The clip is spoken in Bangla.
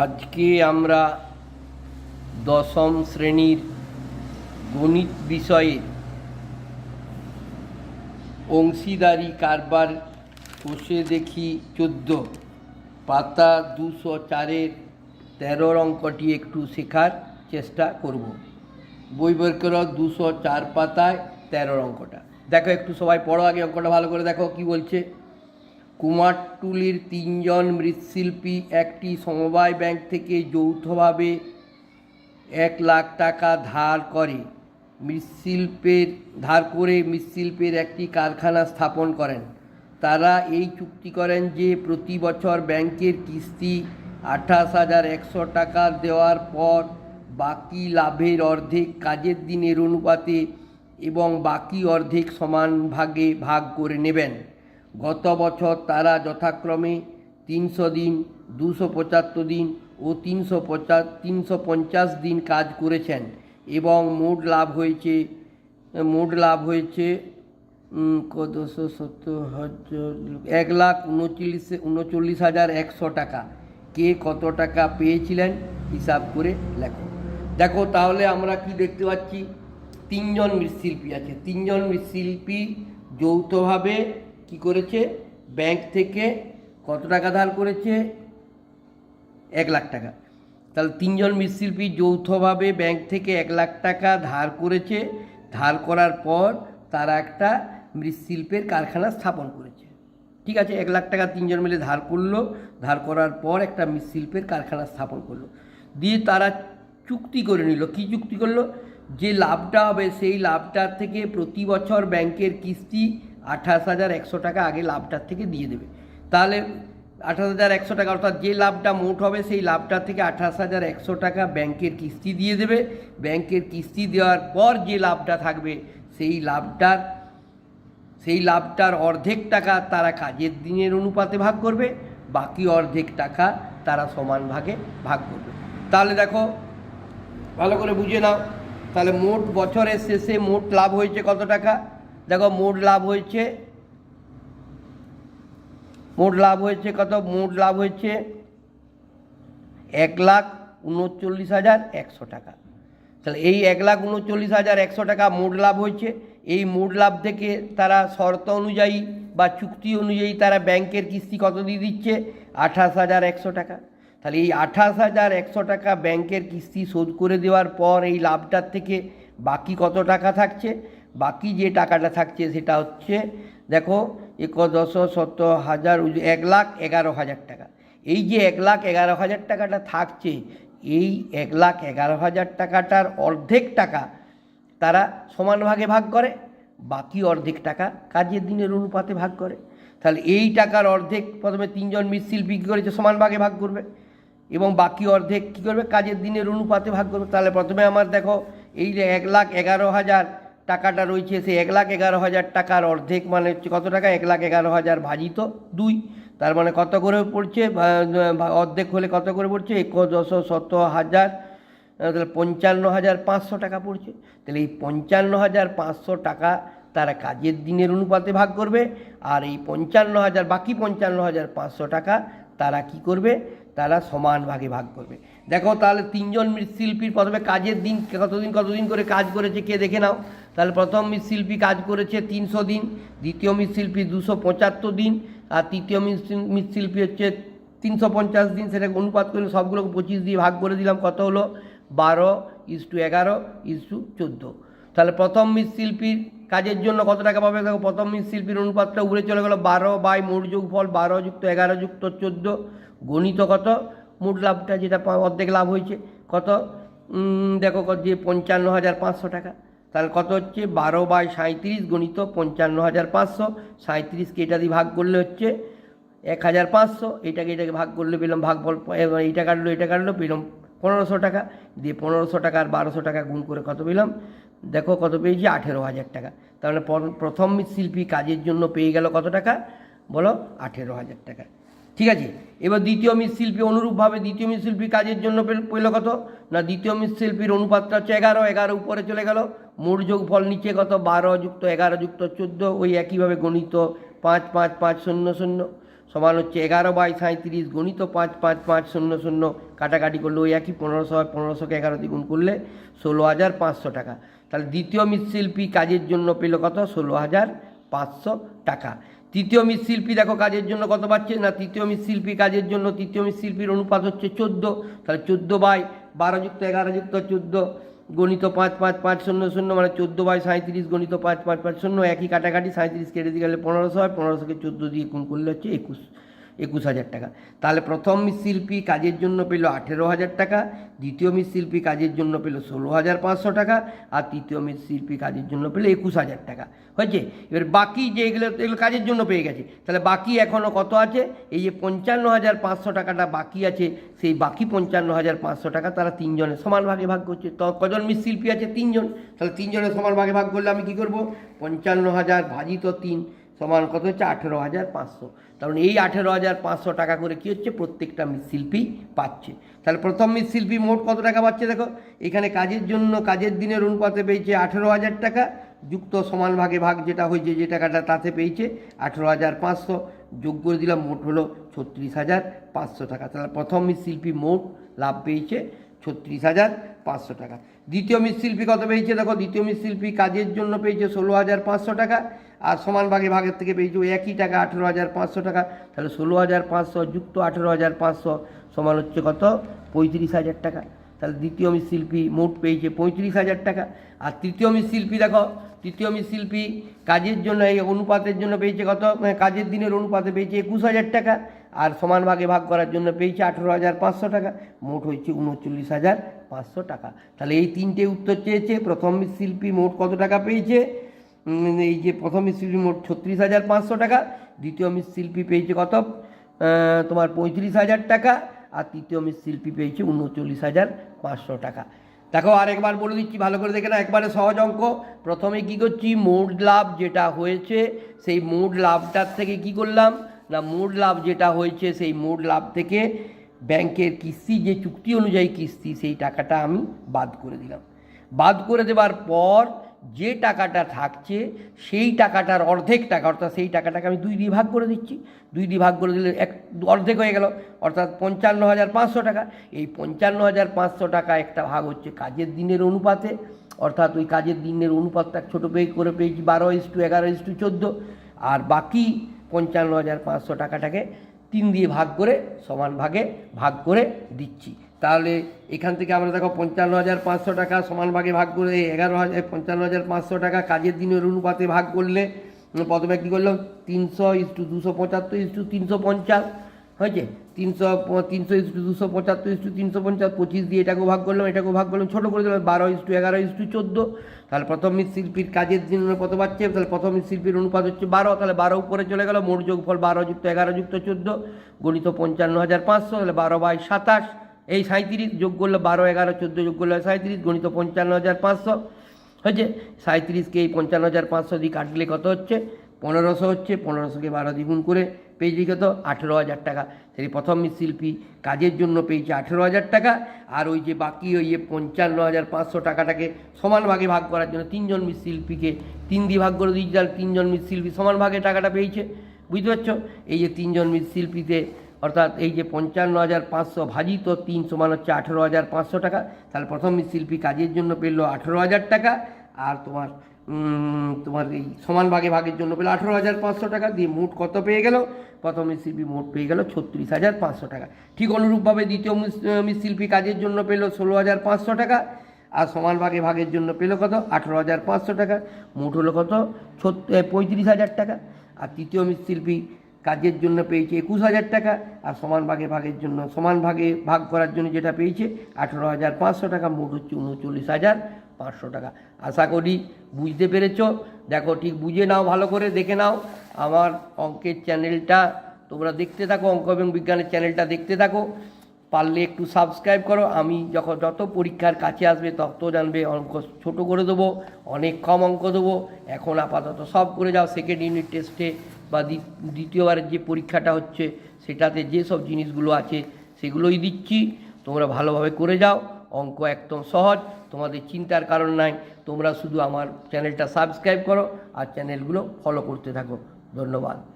আজকে আমরা দশম শ্রেণির গণিত বিষয়ে অংশীদারি কারবার কষে দেখি চোদ্দ। পাতা দুশো চারের তেরোর অঙ্কটি একটু শেখার চেষ্টা করব। বই বের করো দুশো চার পাতায় তেরোর অঙ্কটা দেখো একটু সবাই পড়ো, আগে অঙ্কটা ভালো করে দেখো কি বলছে। কুমারটুলির তিনজন মৃৎশিল্পী একটি সমবায় ব্যাংক থেকে যৌথভাবে এক লাখ টাকা ধার করে, মৃৎশিল্পের, ধার করে মৃৎশিল্পের একটি কারখানা স্থাপন করেন। তারা এই চুক্তি করেন যে প্রতি বছর ব্যাংকের কিস্তি আঠাশ হাজার একশো টাকা দেওয়ার পর বাকি লাভের অর্ধেক কাজের দিনের অনুপাতে এবং বাকি অর্ধেক সমান ভাগে ভাগ করে নেবেন। গত বছর তারা যথাক্রমে তিনশো দিন, দুশো পঁচাত্তর দিন ও তিনশো পঁচা, তিনশো পঞ্চাশ দিন কাজ করেছেন এবং মোট লাভ হয়েছে, মোট লাভ হয়েছে কতশো সত্তর হাজার, এক লাখ উনচল্লিশ উনচল্লিশ হাজার একশো টাকা। কে কত টাকা পেয়েছিলেন হিসাব করে লেখো। দেখো, তাহলে আমরা কি দেখতে পাচ্ছি? তিনজন মৃৎশিল্পী আছে। তিনজন মৃৎশিল্পী যৌথভাবে কি করেছে? ব্যাংক থেকে কত টাকা ধার করেছে? এক লাখ টাকা। তাহলে তিনজন মৃৎশিল্পী যৌথভাবে ব্যাংক থেকে এক লাখ টাকা ধার করেছে। ধার করার পর তারা একটা মৃৎশিল্পের কারখানা স্থাপন করেছে। ঠিক আছে, এক লাখ টাকা তিনজন মিলে ধার করল। ধার করার পর একটা মৃৎশিল্পের কারখানা স্থাপন করল। দিয়ে তারা চুক্তি করে নিল। কি চুক্তি করল? যে লাভটা হবে সেই লাভটার থেকে প্রতি বছর ব্যাংকের কিস্তি আঠাশ হাজার একশো টাকা আগে লাভটার থেকে দিয়ে দেবে। তাহলে আঠাশ হাজার একশো টাকা অর্থাৎ যে লাভটা মোট হবে, সেই লাভটার থেকে আঠাশ হাজার একশো টাকা ব্যাংকের কিস্তি দিয়ে দেবে। ব্যাংকের কিস্তি দেওয়ার পর যে লাভটা থাকবে, সেই লাভটার সেই লাভটার অর্ধেক টাকা তারা কাজের দিনের অনুপাতে ভাগ করবে, বাকি অর্ধেক টাকা তারা সমান ভাগে ভাগ করবে। তাহলে দেখো, ভালো করে বুঝে নাও। তাহলে মোট বছরের শেষে মোট লাভ হয়েছে কত টাকা? দেখো, মোট লাভ হয়েছে, মোট লাভ হয়েছে কত? মোট লাভ হয়েছে এক লাখ উনচল্লিশ হাজার একশো টাকা। তাহলে এই এক লাখ উনচল্লিশ হাজার একশো টাকা মোট লাভ হয়েছে। এই মোট লাভ থেকে তারা শর্ত অনুযায়ী বা চুক্তি অনুযায়ী তারা ব্যাংকের কিস্তি কত দিয়ে দিচ্ছে? আঠাশ হাজার একশো টাকা। তাহলে এই আঠাশ হাজার একশো টাকা ব্যাংকের কিস্তি শোধ করে দেওয়ার পর এই লাভটার থেকে বাকি কত টাকা থাকছে? বাকি যে টাকাটা থাকছে সেটা হচ্ছে, দেখো, একদশ শত হাজার এক লাখ এগারো হাজার টাকা। এই যে এক লাখ এগারো হাজার টাকাটা থাকছে, এই এক লাখ এগারো হাজার টাকাটার অর্ধেক টাকা তারা সমান ভাগে ভাগ করে, বাকি অর্ধেক টাকা কাজের দিনের অনুপাতে ভাগ করে। তাহলে এই টাকার অর্ধেক প্রথমে তিনজন মৃৎশিল্পী কী করেছে সমান ভাগে ভাগ করবে, এবং বাকি অর্ধেক কী করবে? কাজের দিনের অনুপাতে ভাগ করবে। তাহলে প্রথমে আমার দেখো, এই যে এক লাখ এগারো হাজার টাকাটা রয়েছে সেই এক লাখ এগারো হাজার টাকার অর্ধেক মানে হচ্ছে কত টাকা? এক লাখ এগারো হাজার ভাজিত দুই। তার মানে কত করে পড়ছে? অর্ধেক হলে কত করে পড়ছে? একদশ শত হাজার তাহলে পঞ্চান্ন হাজার পাঁচশো টাকা পড়ছে। তাহলে এই পঞ্চান্ন হাজার পাঁচশো টাকা তারা কাজের দিনের অনুপাতে ভাগ করবে, আর এই পঞ্চান্ন হাজার, বাকি পঞ্চান্ন হাজার পাঁচশো টাকা তারা কি করবে? তারা সমান ভাগে ভাগ করবে। দেখো তাহলে তিনজন মৃৎশিল্পীর প্রথমে কাজের দিন, কতদিন কতদিন করে কাজ করেছে, কে দেখে নাও। তাহলে প্রথম মৃৎশিল্পী কাজ করেছে তিনশো দিন, দ্বিতীয় মৃৎশিল্পী দুশো পঁচাত্তর দিন, আর তৃতীয় মৃৎশিল- মৃৎশিল্পী হচ্ছে তিনশো পঞ্চাশ দিন, সেটাকে অনুপাত করে সবগুলোকে পঁচিশ দিয়ে ভাগ করে দিলাম, কত হলো? বারো ইস টু এগারো ইস টু চোদ্দ। তাহলে প্রথম মৃৎশিল্পীর কাজের জন্য কত টাকা পাবে? দেখো, প্রথম মৃৎশিল্পীর অনুপাতটা উড়ে চলে গেলো বারো বাই মোট যোগ ফল বারো যুক্ত এগারো যুক্ত চোদ্দ। গণিত কত? মোট লাভটা যেটা অর্ধেক লাভ হয়েছে, কত? দেখো যে পঞ্চান্ন হাজার পাঁচশো টাকা। তাহলে কত হচ্ছে? বারো বাই সাঁত্রিশ গণিত পঞ্চান্ন হাজার পাঁচশো। সাঁত্রিশকে এটা দিয়ে ভাগ করলে হচ্ছে এক হাজার পাঁচশো। এটাকে এটাকে ভাগ করলে পেলাম ভাগ ফল এইটা কাটলো, এটা কাটলো, পেলাম পনেরোশো টাকা। দিয়ে পনেরোশো টাকা আর বারোশো টাকা গুণ করে কত পেলাম? দেখো কত পেয়েছি? আঠেরো হাজার টাকা। তাহলে পর- প্রথম শিল্পী কাজের জন্য পেয়ে গেল কত টাকা? বলো আঠেরো হাজার টাকা। ঠিক আছে? এবার দ্বিতীয় মৃৎশিল্পী অনুরূপভাবে দ্বিতীয় মৃৎশিল্পী কাজের জন্য পেল- কত? না, দ্বিতীয় মৃৎশিল্পীর অনুপাতটা হচ্ছে এগারো এগারো উপরে চলে গেল। মোট যোগ ফল নিচে কত? বারো যুক্ত এগারো যুক্ত চোদ্দ, ওই একইভাবে গণিত পাঁচ পাঁচ পাঁচ, শূন্য শূন্য। সমান হচ্ছে এগারো বাই সাঁত্রিশ গণিত পাঁচ পাঁচ পাঁচ, শূন্য শূন্য। কাটাকাটি করলে ওই একই পনেরোশো হয় পনেরোশোকে এগারো দ্বিগুণ করলে ষোলো হাজার পাঁচশো টাকা। তাহলে দ্বিতীয় মৃৎশিল্পী কাজের জন্য পেল কত? ষোলো হাজার পাঁচশো টাকা। তৃতীয় মৃৎশিল্পী দেখো কাজের জন্য কত পাচ্ছে? না, তৃতীয় মৃৎশিল্পী কাজের জন্য তৃতীয় মৃৎশিল্পীর অনুপাত হচ্ছে চোদ্দ। তাহলে চোদ্দ বাই বারো যুক্ত এগারো যুক্ত চোদ্দ, গণিত পাঁচ পাঁচ পাঁচ, শূন্য শূন্য মানে চোদ্দ বাই সাঁত্রিশ গণিত পাঁচ পাঁচ পাঁচ, শূন্য, একই কাটাকাটি সাঁত্রিশ কেটে দিয়ে গেলে পনেরোশো হয়, পনেরোশোকে চোদ্দ দিয়ে গুণ করলে হচ্ছে একুশ। একুশ হাজার টাকা। তাহলে প্রথম শিল্পী কাজের জন্য পেল আঠেরো হাজার টাকা, দ্বিতীয় শিল্পী কাজের জন্য পেল ষোলো হাজার পাঁচশো টাকা, আর তৃতীয় শিল্পী কাজের জন্য পেল একুশ হাজার টাকা। হয়েছে? এবার বাকি যে এগুলো এগুলো কাজের জন্য পেয়ে গেছে। তাহলে বাকি এখনও কত আছে? এই যে পঞ্চান্ন হাজার পাঁচশো টাকাটা বাকি আছে, সেই বাকি পঞ্চান্ন হাজার পাঁচশো টাকা তারা তিনজনে সমান ভাগে ভাগ করছে। তো কজন মৃৎশিল্পী আছে? তিনজন। তাহলে তিনজনের সমান ভাগে ভাগ করলে আমি কী করব? পঞ্চান্ন হাজার ভাজিত তিন। সমান কত হচ্ছে? আঠেরো হাজার পাঁচশো। কারণ এই আঠেরো হাজার পাঁচশো টাকা করে কী হচ্ছে? প্রত্যেকটা মৃৎশিল্পী পাচ্ছে। তাহলে প্রথম মৃৎশিল্পী মোট কত টাকা পাচ্ছে দেখো? এখানে কাজের জন্য কাজের দিনের অনুপাতে পেয়েছে আঠেরো হাজার টাকা, যুক্ত সমান ভাগে ভাগ যেটা হয়েছে, যে টাকাটা তাতে পেয়েছে আঠেরো হাজার পাঁচশো, যোগ করে দিলাম মোট হলো ছত্রিশ হাজার পাঁচশো টাকা। তাহলে প্রথম মৃৎশিল্পী মোট লাভ পেয়েছে ছত্রিশ হাজার পাঁচশো টাকা। দ্বিতীয় মৃৎশিল্পী কত পেয়েছে দেখো? দ্বিতীয় মৃৎশিল্পী কাজের জন্য পেয়েছে ষোলো হাজার পাঁচশো টাকা আর সমান ভাগে ভাগের থেকে ওই একই টাকা আঠেরো হাজার পাঁচশো টাকা, তাহলে ষোলো হাজার পাঁচশো যুক্ত আঠেরো হাজার পাঁচশো সমান হচ্ছে কত? পঁয়ত্রিশ হাজার টাকা। তাহলে দ্বিতীয় মৃৎশিল্পী মোট পেয়েছে পঁয়ত্রিশ হাজার টাকা। আর তৃতীয় মৃৎশিল্পী দেখো, তৃতীয় মৃৎশিল্পী কাজের জন্য এই অনুপাতের জন্য পেয়েছে কত? মানে কাজের দিনের অনুপাতে পেয়েছে একুশ হাজার টাকা। আর সমান ভাগে ভাগ করার জন্য পেয়েছে আঠেরো হাজার পাঁচশো টাকা। মোট হচ্ছে উনচল্লিশ হাজার পাঁচশো টাকা। তাহলে এই তিনটে উত্তর চেয়েছে। প্রথম শিল্পী মোট কত টাকা পেয়েছে? এই যে প্রথম মৃৎশিল্পী মোট ছত্রিশ হাজার পাঁচশো টাকা, দ্বিতীয় মৃৎশিল্পী পেয়েছে কত? তোমার পঁয়ত্রিশ হাজার টাকা, আর তৃতীয় মৃৎশিল্পী পেয়েছে উনচল্লিশ হাজার পাঁচশো টাকা। দেখো, আরেকবার বলে দিচ্ছি, ভালো করে দেখে না একবারে সহজ অঙ্ক। প্রথমে কী করছি? মোট লাভ যেটা হয়েছে, সেই মোট লাভটার থেকে কি করলাম? না, মোট লাভ যেটা হয়েছে, সেই মোট লাভ থেকে ব্যাংকের কিস্তি, যে চুক্তি অনুযায়ী কিস্তি, সেই টাকাটা আমি বাদ করে দিলাম। বাদ করে দেওয়ার পর যে টাকাটা থাকছে, সেই টাকাটার অর্ধেক টাকা, অর্থাৎ সেই টাকাটাকে আমি দুই দিয়ে ভাগ করে দিচ্ছি। দুই দিয়ে ভাগ করে দিলে এক, অর্ধেক হয়ে গেল। অর্থাৎ পঞ্চান্ন হাজার পাঁচশো টাকা। এই পঞ্চান্ন হাজার পাঁচশো টাকা একটা ভাগ হচ্ছে কাজের দিনের অনুপাতে। অর্থাৎ ওই কাজের দিনের অনুপাতটা ছোটো পেয়ে, করে পেয়েছি বারো ইস টু এগারো ইস টু চোদ্দ। আর বাকি পঞ্চান্ন হাজার পাঁচশো টাকাটাকে তিন দিয়ে ভাগ করে, সমান ভাগে ভাগ করে দিচ্ছি। তাহলে এখান থেকে আমরা দেখো পঞ্চান্ন হাজার পাঁচশো টাকা সমান ভাগে ভাগ করে এগারো হাজার, পঞ্চান্ন হাজার পাঁচশো টাকা কাজের দিনের অনুপাতে ভাগ করলে প্রথমে কী করলাম? তিনশো ইস্টু দুশো পঁচাত্তর ইস্টু তিনশো পঞ্চাশ, হয়েছে? তিনশো তিনশো ইস্টু দুশো পঁচাত্তর ইস্টু তিনশো পঞ্চাশ, পঁচিশ দিয়ে এটাকেও ভাগ করলাম, এটাকেও ভাগ করলাম, ছোটো করে দিলাম, বারো ইস্টু এগারো ইস্টু চোদ্দ। তাহলে প্রথম শিল্পীর কাজের দিন কত পাচ্ছে, তাহলে প্রথম শিল্পীর অনুপাত হচ্ছে বারো, তাহলে বারো উপরে চলে গেল, মোট যোগফল বারো যুক্ত এগারো যুক্ত চোদ্দ, গণিত পঞ্চান্ন হাজার পাঁচশো, তাহলে বারো বাই সাতাশ এই সাঁত্রিশ যোগ করলে বারো, এগারো, চোদ্দ যোগ করলে সাঁত্রিশ গণিত পঞ্চান্ন হাজার পাঁচশো। হয়েছে? সাঁত্রিশকে এই পঞ্চান্ন হাজার পাঁচশো দিয়ে কাটলে কত হচ্ছে? পনেরোশো হচ্ছে, পনেরোশোকে বারো দ্বিগুণ করে পেয়েছি কত? আঠেরো হাজার টাকা। সেই প্রথম শিল্পী কাজের জন্য পেয়েছে আঠেরো হাজার টাকা, আর ওই যে বাকি ওই যে পঞ্চান্ন হাজার পাঁচশো টাকাটাকে সমান ভাগে ভাগ করার জন্য তিনজন মৃৎশিল্পীকে তিন দিয়ে ভাগ করে দিয়েছি, তাহলে তিনজন মৃৎশিল্পী সমান ভাগে টাকাটা পেয়েছে। বুঝতে পারছ? এই যে তিনজন মৃৎশিল্পীতে অর্থাৎ এই যে পঞ্চান্ন হাজার পাঁচশো ভাজিত তিন সমান হচ্ছে আঠেরো হাজার পাঁচশো টাকা, তাহলে প্রথম মৃৎশিল্পী কাজের জন্য পেল আঠেরো হাজার টাকা আর তোমার তোমার এই সমান ভাগে ভাগের জন্য পেল আঠেরো হাজার পাঁচশো টাকা, দিয়ে মোট কত পেয়ে গেল? প্রথম মৃৎশিল্পী মোট পেয়ে গেল ছত্রিশ হাজার পাঁচশো টাকা। ঠিক অনুরূপভাবে দ্বিতীয় মৃৎশিল্পী কাজের জন্য পেল ষোলো হাজার পাঁচশো টাকা আর সমান ভাগে ভাগের জন্য পেল কত? আঠেরো হাজার পাঁচশো টাকা। মোট হলো কত? ছত্র পঁয়ত্রিশ হাজার টাকা। আর তৃতীয় মৃৎশিল্পী কাজের জন্য পেয়েছে একুশ হাজার টাকা আর সমান ভাগে ভাগের জন্য, সমান ভাগে ভাগ করার জন্য যেটা পেয়েছে আঠেরো হাজার পাঁচশো টাকা, মোট হচ্ছে উনচল্লিশ হাজার পাঁচশো টাকা। আশা করি বুঝতে পেরেছ। দেখো, ঠিক বুঝে নাও, ভালো করে দেখে নাও। আমার অঙ্কের চ্যানেলটা তোমরা দেখতে থাকো, অঙ্ক এবং বিজ্ঞানের চ্যানেলটা দেখতে থাকো। পারলে একটু সাবস্ক্রাইব করো। আমি যখন যত পরীক্ষার কাছে আসবে তত জানবে অঙ্ক ছোট করে দেবো, অনেক কম অঙ্ক দেবো। এখন আপাতত সব করে যাও সেকেন্ড ইউনিট টেস্টে বা দ্বি- দ্বিতীয়বারের যে পরীক্ষাটা হচ্ছে, সেটাতে যেসব জিনিসগুলো আছে, সেগুলোই দিচ্ছি। তোমরা ভালোভাবে করে যাও। অঙ্ক একদম সহজ। তোমাদের চিন্তার কারণ নাই। তোমরা শুধু আমার চ্যানেলটা সাবস্ক্রাইব করো আর চ্যানেলগুলো ফলো করতে থাকো। ধন্যবাদ।